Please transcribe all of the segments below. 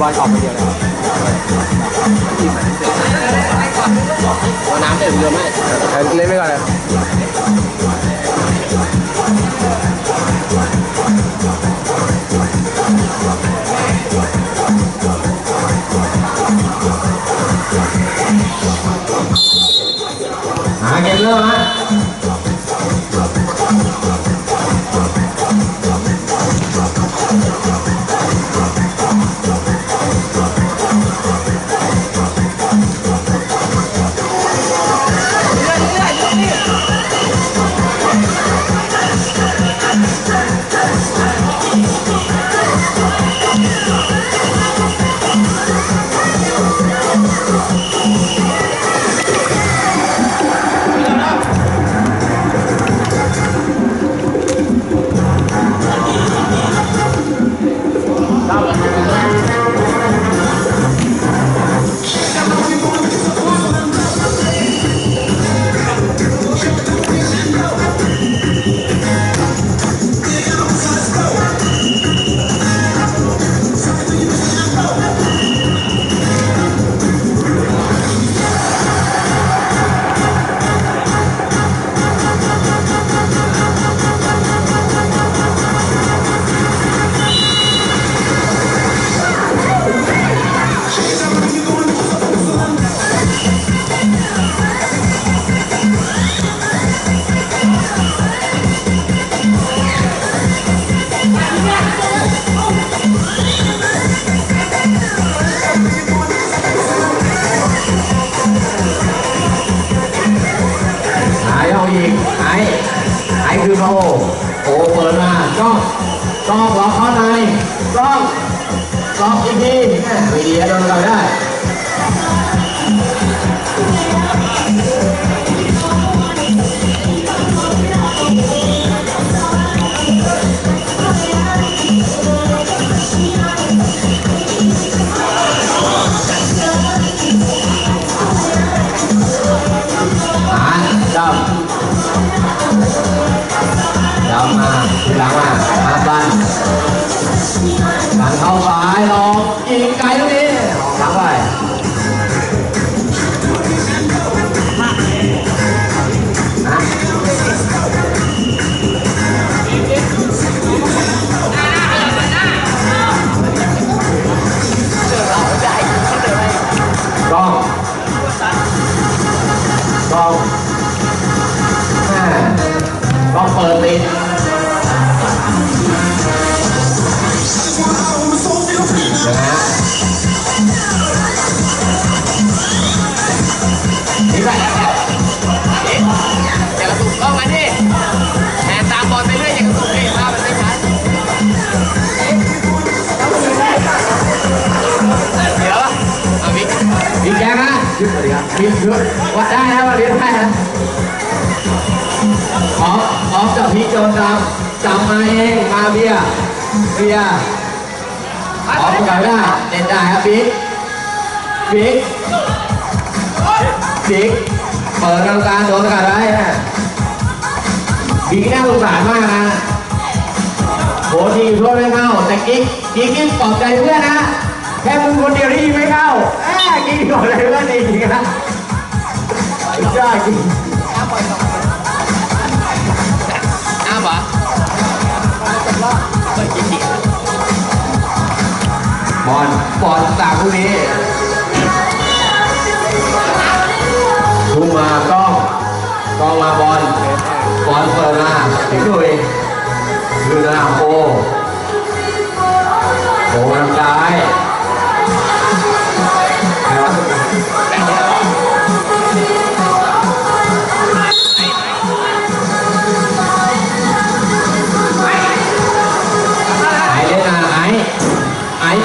บอลออกไปเดียวเลยเอาน้ำเดือดเรือไหมเล่นไปก่อนเลยหาเกมเริ่มฮะ หายเอาอีกหายหคือโอโอ้เปิดมาจ้องจ้องล็อกเข้าในจ้องล็อกอีกทีไม่ดีโดนเราได้ มาทีหลังมามาบันบังเข้าซ้ายลองยิงไกลตรงนี้ออกหลังไป ลยครับมีเยวัดได้นะวัดลี้ยงได้นะออฟออฟกับพี่โจนจำจำมาเองมาเบียเบียร์ออฟกับได้เล่นได้ครับบิ๊กบิ๊กบิ๊กเปิดกลางกางโดนกันได้ฮะบิ๊กน่าสงสารมากนะโหทีมช่วยไม่เข้าแต่กิ๊กกิ๊กกิ๊กปลอบใจเพื่อนนะแค่มึงคนเดียวที่ยิงไม่เข้าแอบกิ๊กปลอบใจเพื่อนจริงๆนะ สุดยอดจริงอ้าวเหรอเปิดจริงบอลบอลสามคู่นี้ทุ่มมากล้องกล้องมาบอลบอลเปิดมาพี่ดุยดูนะโอ้โหทางซ้า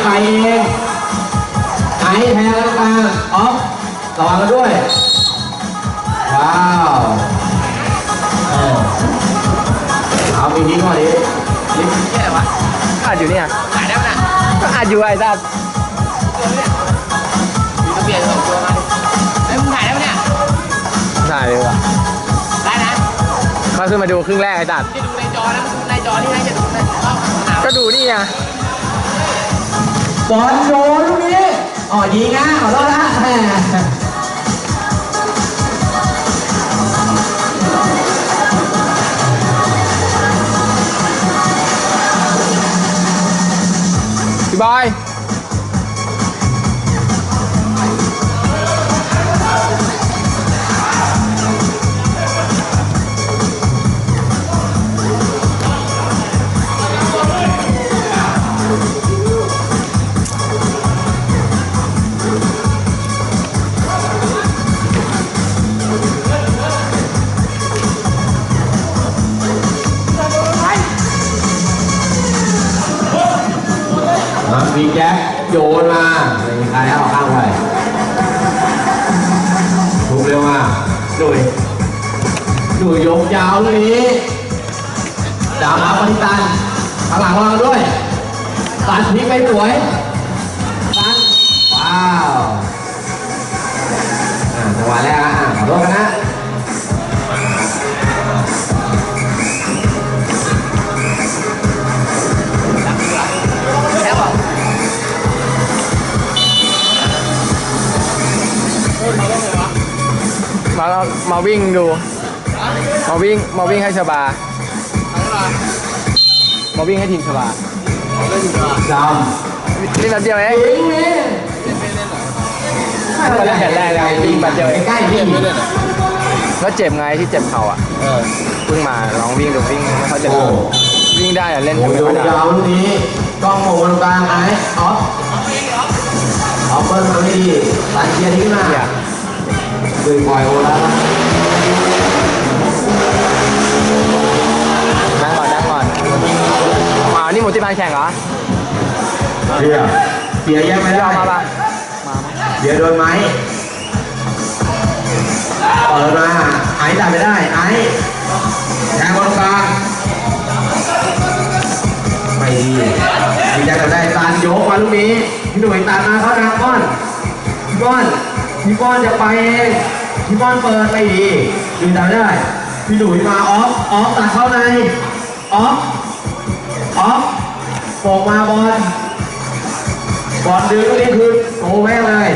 ไปเองไอ้แทงแล้วกลางออฟระวังกันด้วย ว้าวเออเอามีทิ้งก่อนดินี่แค่ไหนวะอัดอยู่เนี่ยถ่ายได้ไหมน่ะก็อัดอยู่ไอ้สัสมีตัวเปลี่ยนสองตัวมาดิเฮ้ยมึงถ่ายได้ไหมเนี่ยถ่ายเลยว่ะได้นะเขาขึ้นมาดูครึ่งแรกไอ้สัสจะดูในจอนะมึงดูในจอนี่นะอย่าดูในกล้องสนามก็ดูนี่ไง บอลโดนลูกนี้อ๋อยิงนะขอโทษนะพี่บอย ยาวลูกนี้ดาวมาปฏิตันข้างหลังวางด้วยตัดพลิกไปสวยตันว้าวอะจังหวะแรกอะขอโทษนะแล้วกมามาวิ่งดู มาวิ่งมาวิ่งให้ชบา มาวิ่งให้ทีมชบาดาวนี่แป๊บเดียวเองยิงนี่มาเล่นแผ่นแรกแล้วยิงแป๊บเดียวเองใกล้ๆพี่แล้วเจ็บไงที่เจ็บเข่าอะเพิ่งมาลองวิ่งดูวิ่งไม่ค่อยเจ็บโอ้วิ่งได้อะเล่นโอ้ไม่โหค่อยได้ยาวลูกนี้กล้องโมงบนกลางไอ้ออฟออฟเปิ้ลมาไม่ดีตัดเกียร์ทิ้งมาเนี่ยคือปล่อยโอแล้ว หมูติบานแข่งเหรอเบียร์เบียร์แยกไม่พี่ได้เอามาปะเบียร์โดนไหมเปิดมาไอ้ตัดไม่ได้ไอ้แทงบนกลางไม่ดีมีใจตัดได้ตันยกมาลูกนี้พี่หนุ่ยตัดมาเข้าทางก้อนพี่ก้อนพี่ก้อนจะไปเองพี่ก้อนเปิดไม่ดีดูตัดได้พี่หนุ่ยมาออฟออฟตัดเข้าในออฟ ออฟโป่งมาบอลบอลดึงนี้คืนโอ้แม่เลย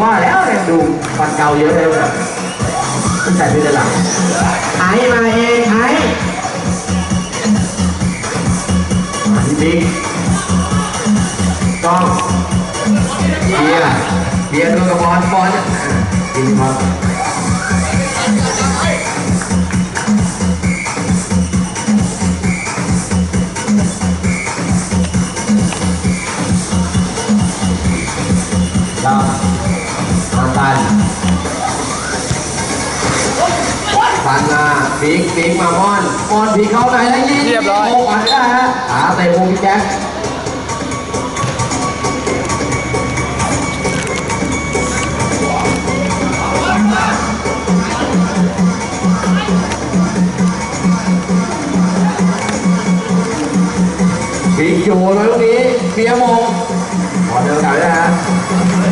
ว่าแล้วยังดูฟันเก่าเยอะเลยตั้งแต่ที่ด้านหลังไอมาเองไอมาที่บิ๊กกล้องเบียร์เบียร์ดนกับบอลบอลอะยิงบอล ครับมาตันปันมาบิ๊กบิ๊กมาบอลบอลบิ๊กเข้าในแล้วยิงเรียบร้อยโอ้ปันได้ฮะขาเตะมุมพี่แจ็คบิ๊กอยู่แล้วลูกนี้เบียมงบอเดินกลับได้ฮะ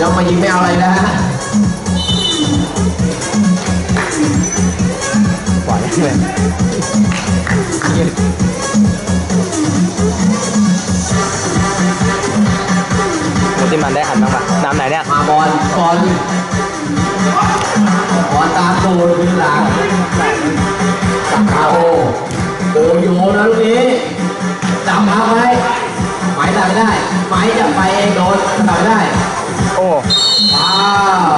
ยังมายิงไม่เอาอะไรนะฮะปล่อยเลยหมูติมันได้หันบ้างปะน้ำไหนเนี่ยมาบอลบอลบอลตามตูนพื้นหลังเอาโอ้ลูกนี้จับมาไว้หมายจับไม่ได้หมายจับไปเองโดนจับไม่ได้ โอ้ว้าว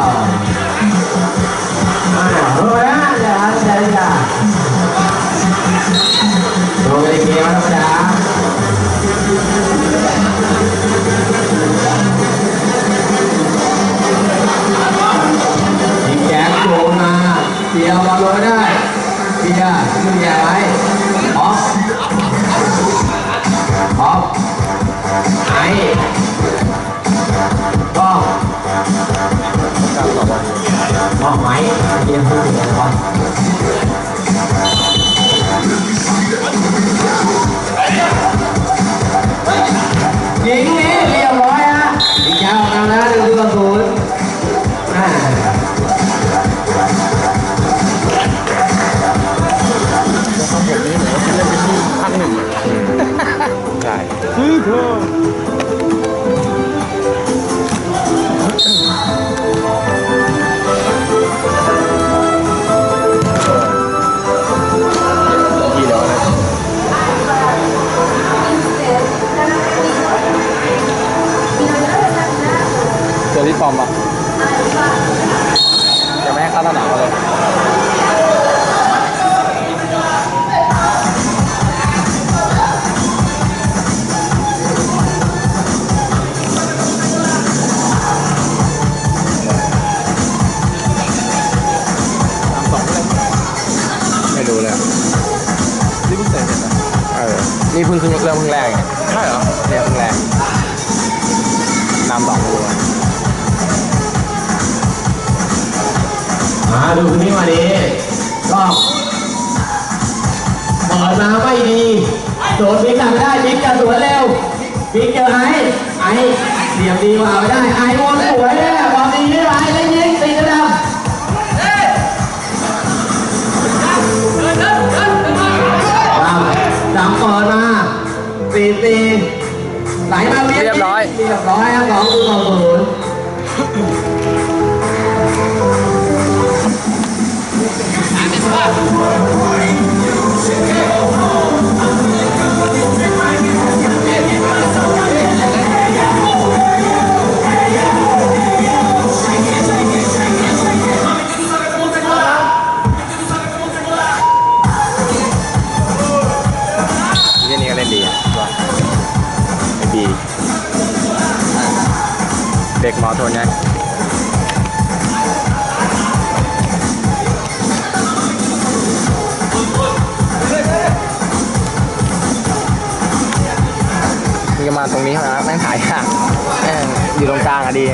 อ่าโอ้ย เพิ่งขึ้นเริ่มเพิ่งแรกไงใช่เหรอเนี่ยเพิ่งแรกนำสองตัวมาดูคนนี้มาดีก็เปิดมาไม่ดีโดนบิ๊กจับไม่ได้บิ๊กจะสวนเร็วบิ๊กเจอไอ้ไอ้เสียบดีกว่าไม่ได้ไอ้บอลสวยเลย อยู่ตรงกลางอะดี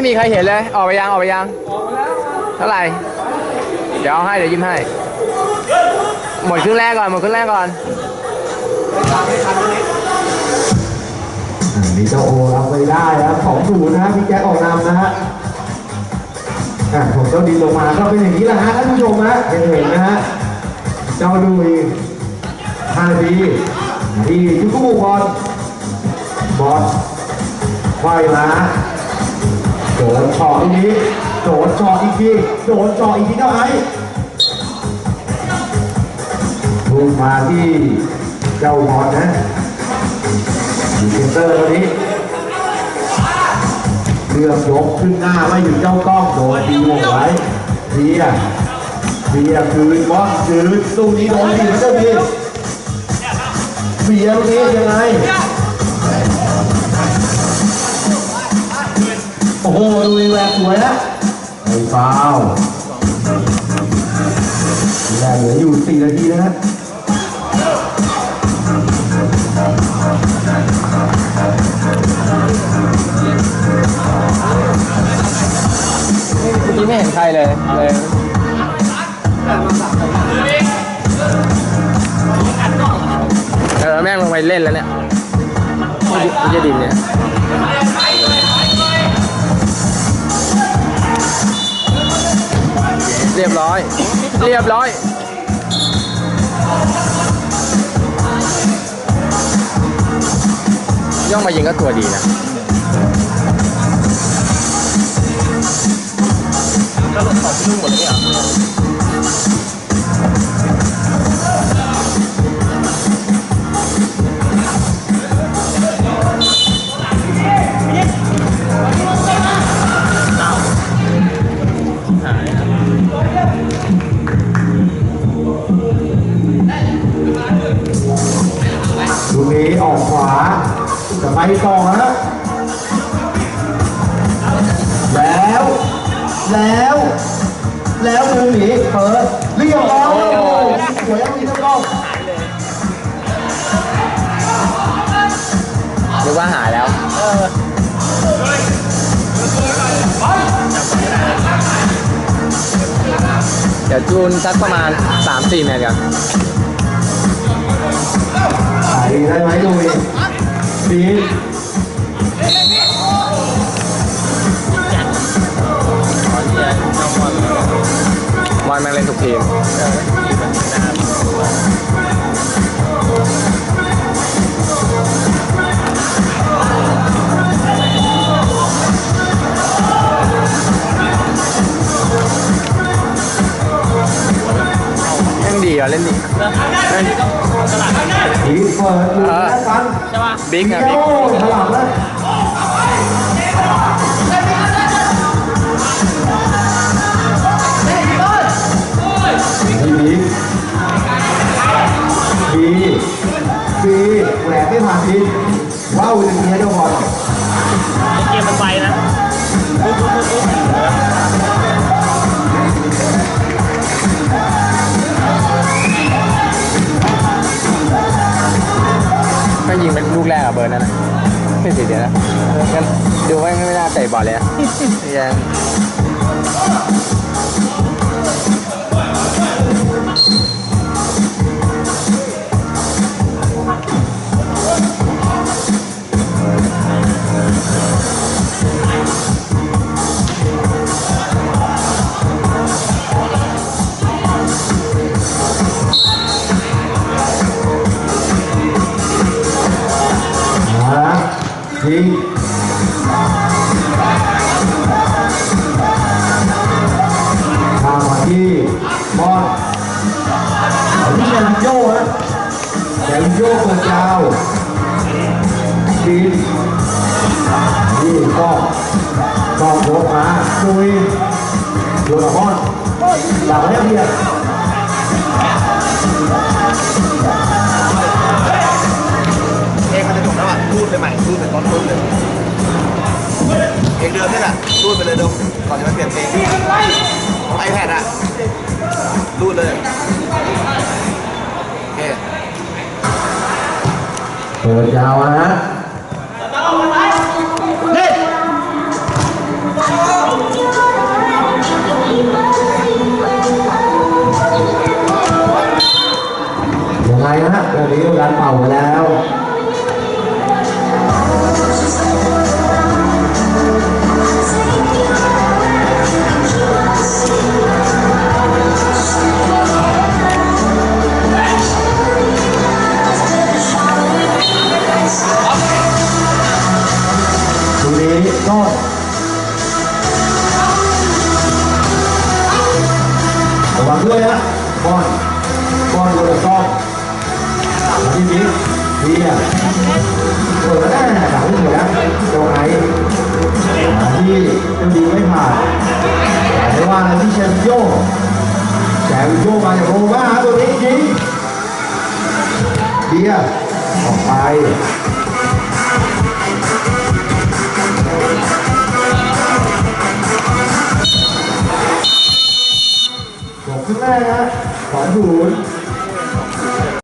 ไม่มีใครเห็นเลย ออกไปยัง ออกไปยัง เท่าไหร่ เดี๋ยวเอาให้ เดี๋ยวยิ้มให้ หมดครึ่งแรกก่อน หมดครึ่งแรกก่อนมีเจ้าโอรับไปได้ครับสองศูนย์นะพี่แจ็คออกนำนะฮะผมเจ้าดินลงมาก็เป็นอย่างนี้แหละฮะท่านผู้ชมฮะเห็นเห็นนะฮะ เจ้าดูอีกานาทีทียุคบุกบอลบอลควายมา โดนช็อตตรงนี้โดนช็ออีกทีโดนช็ออีกทีเท่าไหร่ทุ่งมาที่เจ้าบอลนะดีเซนเตอร์ตัวนี้เลือกยกขึ้นหน้าไม่หยุดเจ้าต้องโดนตีวงไว้เบียร์เบียร์คืนบอลคืนตู้นี้โดนตีมันจะมีเบียร์ตรงนี้ยังไง โอ้โหดูแหวกสวยนะไอ้ฟาวแหวกเหลืออยู่สี่นาทีนะฮะเมื่อกี้ไม่เห็นใครเลยเลยเออแม่งลงไปเล่นแล้วเนี่ยไม่ใช่ดินเนี่ย ยบร้อย เรียบร้อยย่องมายิงก็ตัวดีนะลูกนี้อ ออกขวาจะไปต่อฮะแล้ว แล้ว แล้วมือหนีเปิดเรียบร้อยสวยเอาอีทั้งรอบนึกว่าหายแล้วเดี๋ยวจูนสักประมาณ 3-4เมตรกัน ส่ได้ไหมลุยดีบอลแม่งเล่นทุกทีม เล่นดีอะเล่นดีเล่นดีเปิดอยู่นะฟันบิ๊กอะบิ๊กถลับแล้วดีดีดีแหวกไม่ผ่านดีว้าวอย่งเงี้ยเจ้าบอเกมมันไปนะ ไม่น่า โย่เปิดยาวทีนี่ก็ก็โคตรมาดุยดูกับบอลหลังแล้วเพียเองมันจะจบแล้วอะรูดไปใหม่รูดไปตอนต้นเลยเองเดิมนี่แหละรูดไปเลยเดิมก่อนจะมาเปลี่ยนเพลงของไอแพดอะรูดเลย เปิดยาวนะ rồi. Của bạn tươi á con. Con của được con. Và đi biết đi à rồi đó là đảo rồi đó đầu này đi. Tôi đi với mà để qua là đi xem vô chạy vô mà vô ba tôi biết gì đi à. Còn bài. บอกไปจบขึ้นแรกนะสองศูนย์